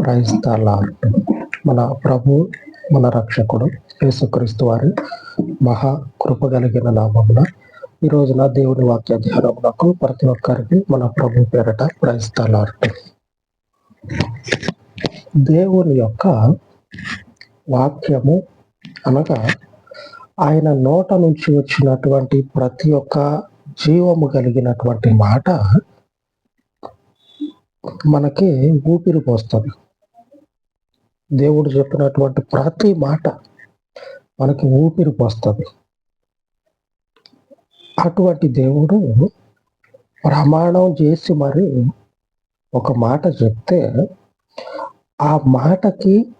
Praise మన ప్రభు మన రక్షకుడు యేసుక్రీస్తు వారి మహా కృప కలిగిన నామమున ఈ రోజున దేవుని వాక్య ధ్యానమునకు ప్రతి ఒక్కరికి మన ప్రభు పేరట ప్రైజ్ దేవుని యొక్క వాక్యము అనగా ఆయన నోట నుంచి వచ్చినటువంటి ప్రతి ఒక్క జీవము కలిగినటువంటి మాట మనకి ఊపిరి పోస్తుంది. దేవుడు చెప్పినటువంటి ప్రతి మాట మనకి ఊపిరి పోస్తుంది. అటువంటి దేవుడు ప్రమాణం చేసి మరి ఒక మాట చెప్తే ఆ మాటకి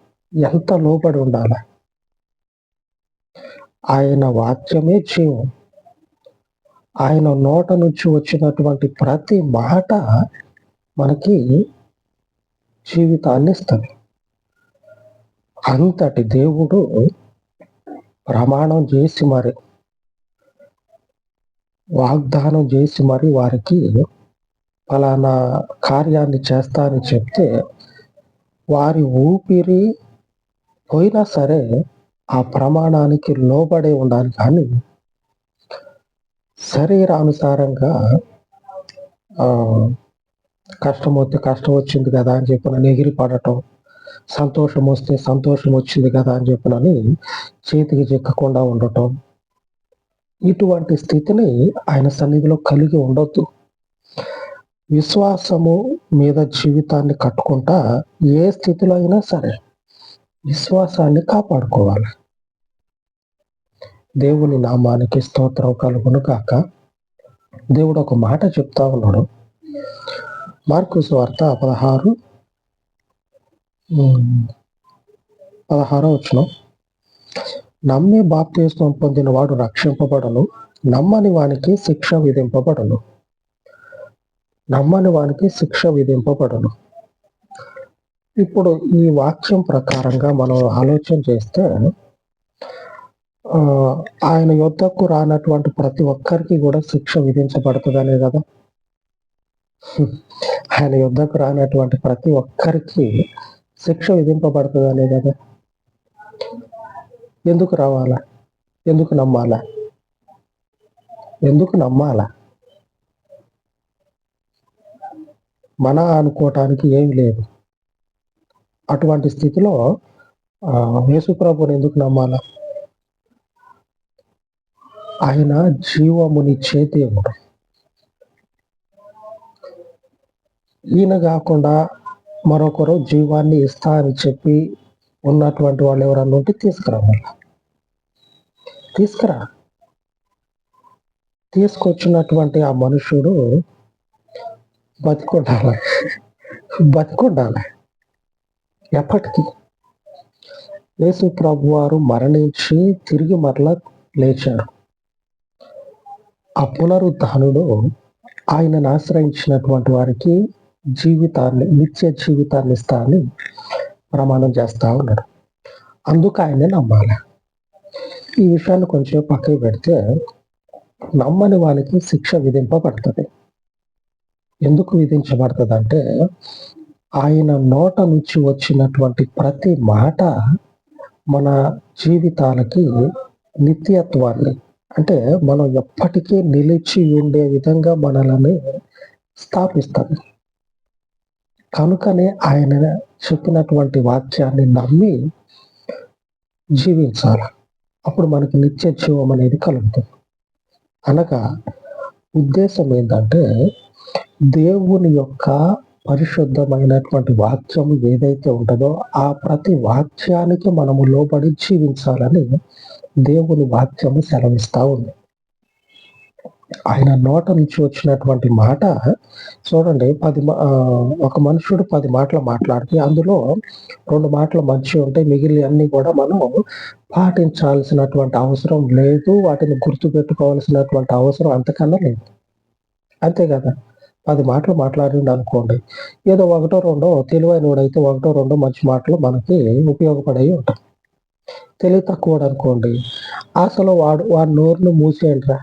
ఎంత లోబడి ఉండాలి? ఆయన వాక్యమే జీవం. ఆయన నోట నుంచి వచ్చినటువంటి ప్రతి మాట మనకి జీవితాన్ని ఇస్తుంది. అంతటి దేవుడు ప్రమాణం చేసి మరి వాగ్దానం చేసి మరి వారికి ఫలానా కార్యాన్ని చేస్తా అని చెప్తే వారి ఊపిరి పోయినా సరే ఆ ప్రమాణానికి లోబడే ఉండాలి. కానీ శరీరానుసారంగా కష్టం వస్తే కష్టం వచ్చింది కదా అని చెప్పిన ఎగిరి పడటం సంతోషం వస్తే సంతోషం వచ్చింది కదా అని చెప్పినని చేతికి చిక్కకుండా ఉండటం. ఇటువంటి స్థితిని ఆయన సన్నిధిలో కలిగి ఉండొద్దు. విశ్వాసము మీద జీవితాన్ని కట్టుకుంటా ఏ స్థితిలో అయినా సరే విశ్వాసాన్ని కాపాడుకోవాలి. దేవుని నామానికి స్తోత్రం కలుగును కాక దేవుడు ఒక మాట చెప్తా ఉన్నాడు. మార్కు వార్త పదహారు పదహారో వచ్చిన నమ్మి బాప్తీస్వం పొందిన వాడు రక్షింపబడను నమ్మని వానికి శిక్ష విధింపబడను. నమ్మని వానికి శిక్ష విధింపబడను. ఇప్పుడు ఈ వాక్యం ప్రకారంగా మనం ఆలోచన చేస్తే ఆయన యుద్ధకు రానటువంటి ప్రతి ఒక్కరికి కూడా శిక్ష విధించబడుతుందనే కదా? ఆయన యుద్ధకు రానటువంటి ప్రతి ఒక్కరికి శిక్ష విధింపబడుతుందనే కదా. ఎందుకు రావాలా? ఎందుకు నమ్మాలా? ఎందుకు నమ్మాలా? మన అనుకోవటానికి ఏమి లేదు. అటువంటి స్థితిలో యేసుప్రభుని ఎందుకు నమ్మాలా? ఆయన జీవమునిచ్చే దేవుడు ఈయన కాకుండా మరొకరు జీవాన్ని ఇస్తా అని చెప్పి ఉన్నటువంటి వాళ్ళు ఎవరన్నా ఉంటే తీసుకురా మళ్ళీ తీసుకురా. తీసుకొచ్చినటువంటి ఆ మనుషుడు బతికొండాలి? బతికొండాలి? ఎప్పటికీ? యేసు ప్రభు వారు మరణించి తిరిగి మరలా లేచారు. ఆ పునరుద్ధానుడు ఆయనను ఆశ్రయించినటువంటి వారికి జీవితాన్ని నిత్య జీవితాన్ని ఇస్తా అని ప్రమాణం చేస్తా ఉన్నాడు అందుకు ఆయన్ని నమ్మాలి. ఈ విషయాన్ని కొంచెం పక్కకి పెడితే నమ్మని వానికి శిక్ష విధింపబడుతుంది. ఎందుకు విధించబడుతుంది అంటే ఆయన నోట నుంచి వచ్చినటువంటి ప్రతి మాట మన జీవితాలకి నిత్యత్వాన్ని అంటే మనం ఎప్పటికీ నిలిచి ఉండే విధంగా మనల్ని స్థాపిస్తుంది. కనుకనే ఆయన చెప్పినటువంటి వాక్యాన్ని నమ్మి జీవించాలి. అప్పుడు మనకి నిత్య జీవం అనేది కలుగుతుంది. అనగా ఉద్దేశం ఏంటంటే దేవుని యొక్క పరిశుద్ధమైనటువంటి వాక్యం ఏదైతే ఉంటుందో ఆ ప్రతి వాక్యానికి మనము లోబడి జీవించాలని దేవుని వాక్యము సెలవిస్తూ ఉంది. ఆయన నోట నుంచి వచ్చినటువంటి మాట చూడండి పది ఒక మనుషుడు పది మాటలు మాట్లాడితే అందులో రెండు మాటలు మంచి ఉంటాయి మిగిలిన అన్ని కూడా మనం పాటించాల్సినటువంటి అవసరం లేదు వాటిని గుర్తు పెట్టుకోవాల్సినటువంటి అవసరం అంతకన్నా లేదు. అంతే కదా? పది మాటలు మాట్లాడిండు అనుకోండి ఏదో ఒకటో రెండో తెలివైన వాడైతే ఒకటో రెండో మంచి మాటలు మనకి ఉపయోగపడేవి ఉంటాయి. తెలివి తక్కువ అనుకోండి అసలు వాడు వాడి నోరును మూసేయండిరా.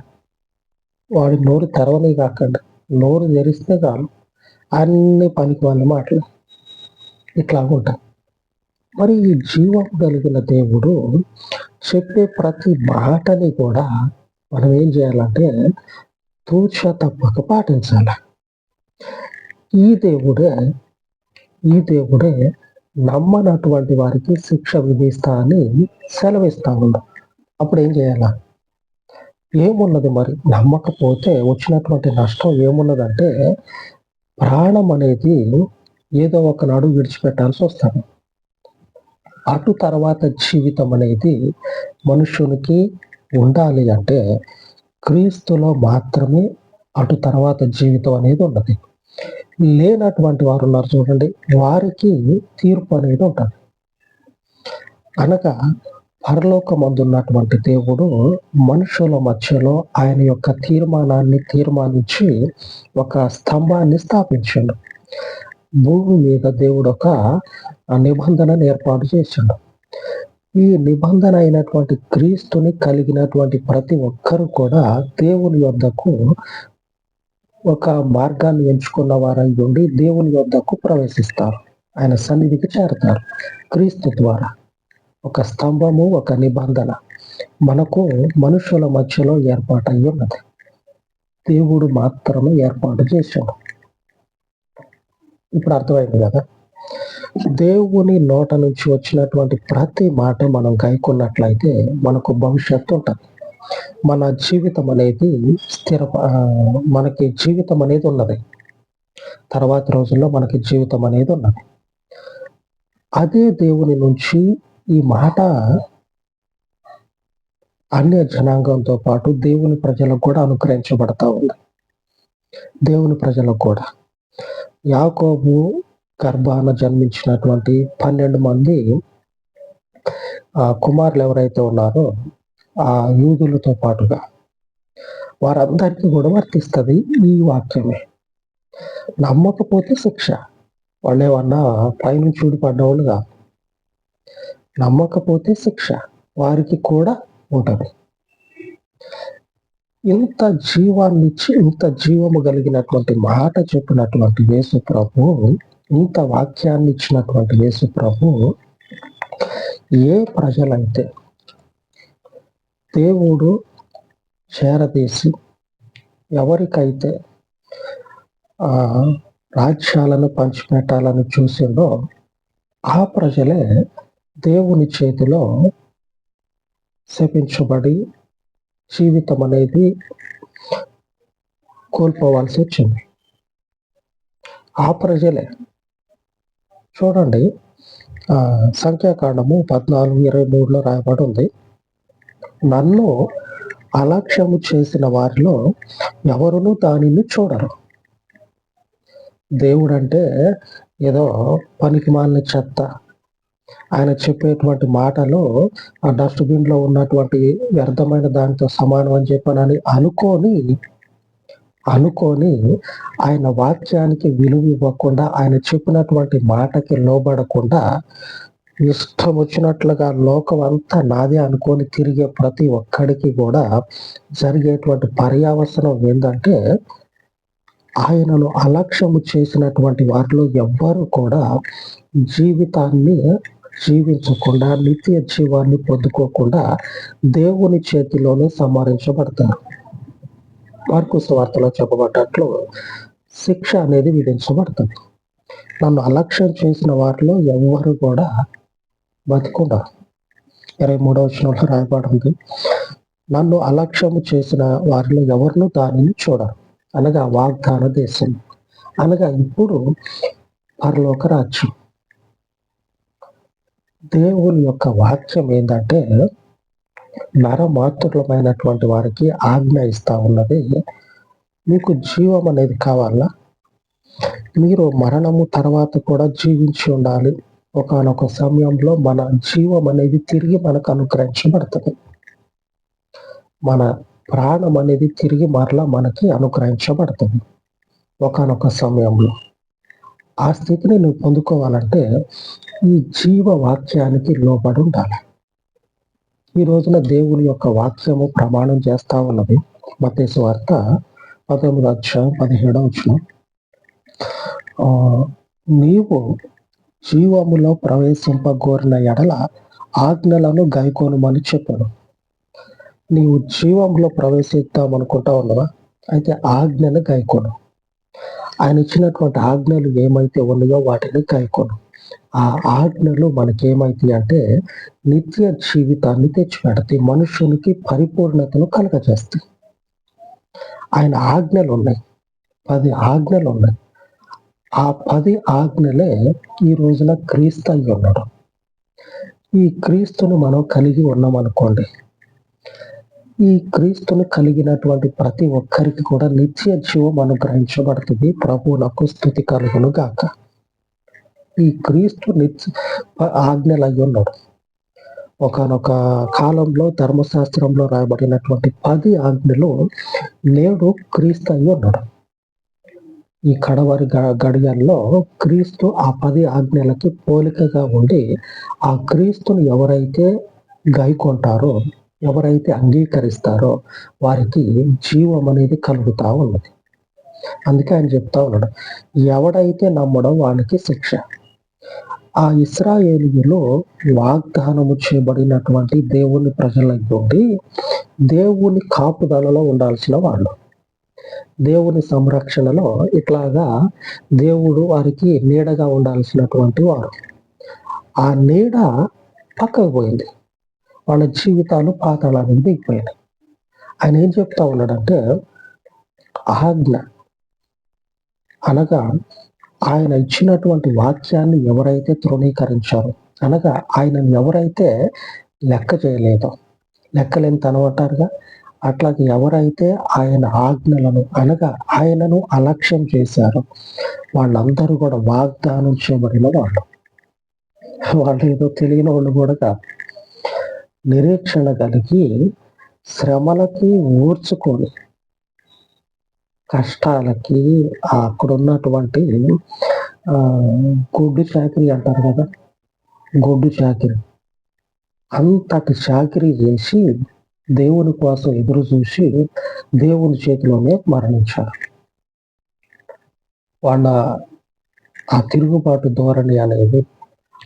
వాడి నోరు తెరవని కాకండి. నోరు తెరిస్తే కాదు అన్ని పనికి వాళ్ళ మాటలు ఇట్లా ఉంటాయి. మరి ఈ జీవం కలిగిన దేవుడు చెప్పే ప్రతి మాటని కూడా మనం ఏం చేయాలంటే తూచ తప్పక పాటించాలి. ఈ దేవుడే ఈ దేవుడే నమ్మనటువంటి వారికి శిక్ష విధిస్తా అని సెలవిస్తా ఉన్నాం అప్పుడు ఏం చేయాలా? ఏమున్నది మరి? నమ్మకపోతే వచ్చినటువంటి నష్టం ఏమున్నదంటే ప్రాణం అనేది ఏదో ఒకనాడు విడిచిపెట్టాల్సి వస్తుంది. అటు తర్వాత జీవితం అనేది మనుషునికి ఉండాలి అంటే క్రీస్తులో మాత్రమే అటు తర్వాత జీవితం అనేది ఉన్నది. లేనటువంటి వారు ఉన్నారు చూడండి వారికి తీర్పు అనేది ఉంటుంది. అనగా పరలోకమందున్నటువంటి దేవుడు మనుషుల మధ్యలో ఆయన యొక్క తీర్మానాన్ని తీర్మానించి ఒక స్తంభాన్ని స్థాపించాడు. భూమి మీద దేవుడు ఒక నిబంధనను ఏర్పాటు చేశాడు. ఈ నిబంధన అయినటువంటి క్రీస్తుని కలిగినటువంటి ప్రతి ఒక్కరు కూడా దేవుని యొద్దకు ఒక మార్గాన్ని ఎంచుకున్న వారై ఉండి దేవుని యొద్దకు ప్రవేశిస్తారు. ఆయన సన్నిధికి చేరతారు క్రీస్తు ద్వారా. ఒక స్తంభము ఒక నిబంధన. మనకు మనుషుల మధ్యలో ఏర్పాటై ఉన్నది. దేవుడు మాత్రమే ఏర్పాటు చేశాడు. ఇప్పుడు అర్థమైంది కదా? దేవుని నోట నుంచి వచ్చినటువంటి ప్రతి మాట మనం గైకున్నట్లయితే మనకు భవిష్యత్తు ఉంటుంది. మన జీవితం అనేది స్థిర మనకి జీవితం అనేది ఉన్నది. తర్వాత రోజుల్లో మనకి జీవితం అనేది ఉన్నది. అదే దేవుని నుంచి ఈ మాట అన్య జనాంగంతో పాటు దేవుని ప్రజలకు కూడా అనుగ్రహించబడతా ఉంది. దేవుని ప్రజలకు కూడా. యాకోబు గర్భాన జన్మించినటువంటి పన్నెండు మంది కుమారులు ఎవరైతే ఉన్నారో ఆ యూదులతో పాటుగా వారందరికీ కూడా వర్తిస్తుంది ఈ వాక్యమే. నమ్మకపోతే శిక్ష. వాళ్ళు ఏమన్నా పైనుంచి ఊడిపడ్డవాళ్ళు కాదు నమ్మకపోతే శిక్ష వారికి కూడా ఉంటుంది. ఇంత జీవాన్నిచ్చి ఇంత జీవము కలిగినటువంటి మాట చెప్పినటువంటి యేసు ప్రభు ఇంత వాక్యాన్ని ఇచ్చినటువంటి యేసు ప్రభు ఏ ప్రజలైతే దేవుడు చేరదీసి ఎవరికైతే ఆ రాజ్యాలను పంచిపెట్టాలని చూసిండో ఆ ప్రజలే దేవుని చేతిలో శపించబడి జీవితం అనేది కోల్పోవాల్సి వచ్చింది. ఆ ప్రజలే చూడండి సంఖ్యాకాండము పద్నాలుగు ఇరవై మూడులో రాయబడి ఉంది. నన్ను అలక్ష్యము చేసిన వారిలో ఎవరునూ దానిని చూడరు. దేవుడంటే ఏదో పనికి మాలిన చెత్త. ఆయన చెప్పేటువంటి మాటలు ఆ డస్ట్బిన్లో ఉన్నటువంటి వ్యర్థమైన దానితో సమానం అని చెప్పనని అనుకొని అనుకొని ఆయన వాక్యానికి విలువ ఇవ్వకుండా ఆయన చెప్పినటువంటి మాటకి లోబడకుండా ఇష్టం వచ్చినట్లుగా లోకం అంతా నాదే అనుకొని తిరిగే ప్రతి ఒక్కడికి కూడా జరిగేటువంటి పర్యావసనం ఏంటంటే ఆయనను అలక్ష్యము చేసినటువంటి వారిలో ఎవ్వరు కూడా జీవితాన్ని జీవించకుండా నిత్య జీవాన్ని పొందుకోకుండా దేవుని చేతిలోనే సంహరించబడతారు. మార్కు వార్తలో చెప్పబడ్డట్లు శిక్ష అనేది విధించబడుతుంది. నన్ను అలక్ష్యం చేసిన వారిలో ఎవ్వరు కూడా బతుకుండా ఇరవై మూడవ వచనంలో రాయబడింది నన్ను అలక్ష్యము చేసిన వారిలో ఎవరినూ దానిని చూడరు. అనగా వాగ్దాన దేశం. అనగా ఇప్పుడు పరలోక రాజ్యం. దేవుని యొక్క వాక్యం ఏంటంటే నరమాతృలమైనటువంటి వారికి ఆజ్ఞ ఇస్తా ఉన్నది. మీకు జీవం అనేది కావాలా? మీరు మరణము తర్వాత కూడా జీవించి ఉండాలి. ఒకనొక సమయంలో మన జీవం అనేది తిరిగి మనకు అనుగ్రహించబడుతుంది. మన ప్రాణం అనేది తిరిగి మరలా మనకి అనుగ్రహించబడుతుంది. ఒకనొక సమయంలో. ఆ స్థితిని నువ్వు పొందుకోవాలంటే ఈ జీవ వాక్యానికి లోబడి ఉండాలి. ఈ రోజున దేవుని యొక్క వాక్యము ప్రమాణం చేస్తా ఉన్నది. మతేసు వార్త పదమూడు అధ్యాయం పదిహేడవ వచ్చిన నీవు జీవములో ప్రవేశింపగోరిన ఎడల ఆజ్ఞలను గైకోనమని చెప్పాను. నీవు జీవంలో ప్రవేశిద్దాం అనుకుంటా ఉన్నావా? అయితే ఆజ్ఞను గైకోను. ఆయన ఇచ్చినటువంటి ఆజ్ఞలు ఏమైతే ఉన్నాయో వాటిని గాయకోను ఆ ఆజ్ఞలు మనకేమైతాయి అంటే నిత్య జీవితాన్ని తెచ్చిపెడతాయి. మనుషునికి పరిపూర్ణతను కలగజేస్తాయి. ఆయన ఆజ్ఞలు ఉన్నాయి పది ఆజ్ఞలు ఉన్నాయి ఆ పది ఆజ్ఞలే ఈ రోజున క్రీస్తు అయి ఉన్నాడు. ఈ క్రీస్తును మనం కలిగి ఉన్నామనుకోండి ఈ క్రీస్తును కలిగినటువంటి ప్రతి ఒక్కరికి కూడా నిత్య జీవం అనుగ్రహించబడుతుంది. ప్రభు స్థుతి కలుగును గాక. ఈ క్రీస్తు నిత్య ఆజ్ఞలు అయి ఉన్నాడు ఒకనొక కాలంలో ధర్మశాస్త్రంలో రాయబడినటువంటి పది ఆజ్ఞలు నేడు క్రీస్తు అయి ఉన్నాడు ఈ కడవరి గడియల్లో క్రీస్తు ఆ పది ఆజ్ఞలకి పోలికగా ఉండి ఆ క్రీస్తును ఎవరైతే గైకొంటారో ఎవరైతే అంగీకరిస్తారో వారికి జీవం అనేది కలుగుతా ఉన్నది. అందుకే ఆయన చెప్తా ఉన్నాడు ఎవడైతే నమ్మడం వానికి శిక్ష. ఆ ఇస్రాయేలీలో వాగ్దానము చేయబడినటువంటి దేవుని ప్రజలకి దేవుని కాపుదలలో ఉండాల్సిన వాళ్ళు. దేవుని సంరక్షణలో ఇట్లాగా దేవుడు వారికి నీడగా ఉండాల్సినటువంటి వారు. ఆ నీడ పక్కకు పోయింది. వాళ్ళ జీవితాలు పాతాళానికి దిగిపోయినాయి ఆయన ఏం చెప్తా ఉన్నాడంటే ఆజ్ఞ అనగా ఆయన ఇచ్చినటువంటి వాక్యాన్ని ఎవరైతే తృణీకరించారో అనగా ఆయనను ఎవరైతే లెక్క చేయలేదో లెక్కలేని తనం అట్లాగే ఎవరైతే ఆయన ఆజ్ఞలను అనగా ఆయనను అలక్ష్యం చేశారో వాళ్ళందరూ కూడా వాగ్దానం చేయబడిన వాళ్ళు. వాళ్ళు ఏదో తెలియని వాళ్ళు కూడా నిరీక్షణ కలిగి శ్రమలకి ఊర్చుకొని కష్టాలకి అక్కడ ఉన్నటువంటి గుడ్డు చాకరీ అంటారు కదా గుడ్డు చాకరీ. అంతటి చాకరీ చేసి దేవుని కోసం ఎదురు చూసి దేవుని చేతిలోనే మరణించారు వాళ్ళ ఆ తిరుగుబాటు ధోరణి అనేది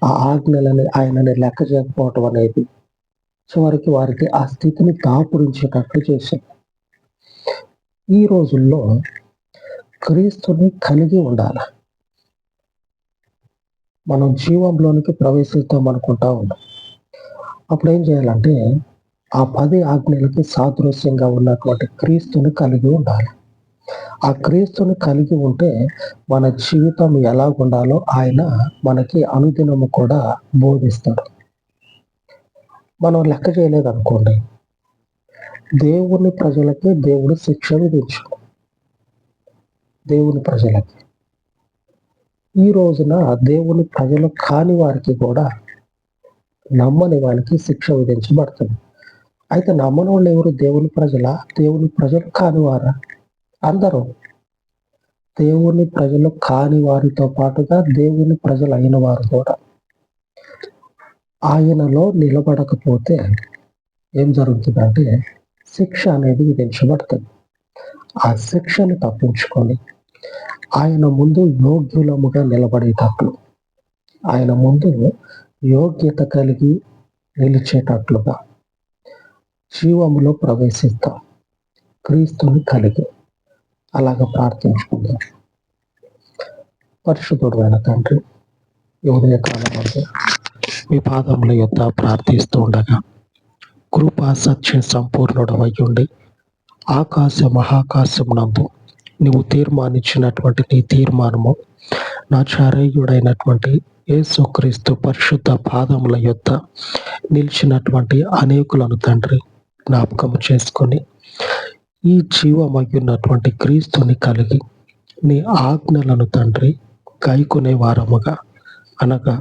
ఆ ఆజ్ఞలని ఆయనని లెక్క చేయకపోవటం అనేది చివరికి వారికి ఆ స్థితిని దాపురించేటట్లు చేశారు ఈ రోజుల్లో క్రీస్తుని కలిగి ఉండాలి? మనం జీవంలోనికి ప్రవేశిస్తాం అనుకుంటా ఉన్నాం. అప్పుడు ఏం చేయాలంటే ఆ పది ఆజ్ఞలకి సాదృశ్యంగా ఉన్నటువంటి క్రీస్తుని కలిగి ఉండాలి. ఆ క్రీస్తుని కలిగి ఉంటే మన జీవితం ఎలా ఉండాలో ఆయన మనకి అనుదినము కూడా బోధిస్తాడు. మనం లెక్క చేయలేదనుకోండి దేవుని ప్రజలకి దేవుడు శిక్ష విధించు దేవుని ప్రజలకి. ఈ రోజున దేవుని ప్రజలు కాని వారికి కూడా నమ్మని వారికి శిక్ష విధించబడుతుంది. అయితే నమ్మని వాళ్ళు ఎవరు? దేవుని ప్రజల దేవుని ప్రజలు కానివారా అందరూ. దేవుని ప్రజలు కాని వారితో పాటుగా దేవుని ప్రజలు అయిన వారు కూడా. ఆయనలో నిలబడకపోతే ఏం జరుగుతుందంటే శిక్ష అనేది విధించబడుతుంది ఆ శిక్షను తప్పించుకొని ఆయన ముందు యోగ్యులముగా నిలబడేటట్లు ఆయన ముందు యోగ్యత కలిగి నిలిచేటట్లుగా జీవములో ప్రవేశిస్తాం. క్రీస్తుని కలిగి అలాగ ప్రార్థించుకుందాం. పరిశుద్ధుడు తండ్రి ఉదయకాలం మీ పాదముల యొక్క ప్రార్థిస్తూ ఉండగా కృపా సత్య సంపూర్ణుడమయ్యుండి ఆకాశ మహాకాశం నందు నువ్వు తీర్మానించినటువంటి నీ తీర్మానము నా చారేయుడైనటువంటి యేసుక్రీస్తు పరిశుద్ధ పాదముల యొద్ద నిలిచినటువంటి అనేకులను తండ్రి జ్ఞాపకం చేసుకొని ఈ జీవమయ్యున్నటువంటి క్రీస్తుని కలిగి నీ ఆజ్ఞలను తండ్రి గైకునే వారముగా అనగా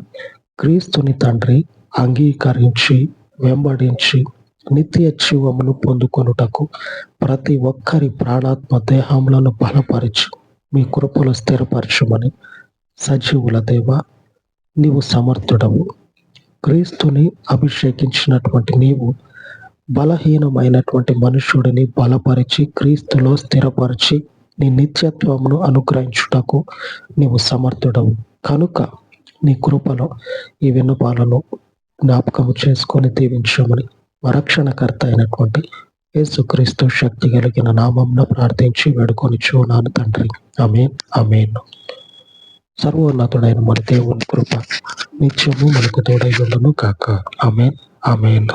క్రీస్తుని తండ్రి అంగీకరించి వెంబడించి నిత్య జీవమును పొందుకొనుటకు ప్రతి ఒక్కరి ప్రాణాత్మ దేహములను బలపరిచి. మీ కృపలు స్థిరపరచుమని సజీవుల దేవ నీవు సమర్థుడవు. క్రీస్తుని అభిషేకించినటువంటి నీవు బలహీనమైనటువంటి మనుషుడిని బలపరిచి క్రీస్తులో స్థిరపరిచి నీ నిత్యత్వమును అనుగ్రహించుటకు నీవు సమర్థుడవు. కనుక నీ కృపలో ఈ విన్నపాలను జ్ఞాపకము చేసుకొని దీవించమని వరక్షణకర్త అయినటువంటి యేసుక్రీస్తు శక్తి కలిగిన నామంన ప్రార్థించి వేడుకొని చూనాను తండ్రి. అమేన్ అమేన్ సర్వోన్నతుడైన మన దేవుని కృప నిత్యము మనకు తోడై కాక అమేన్ అమేన్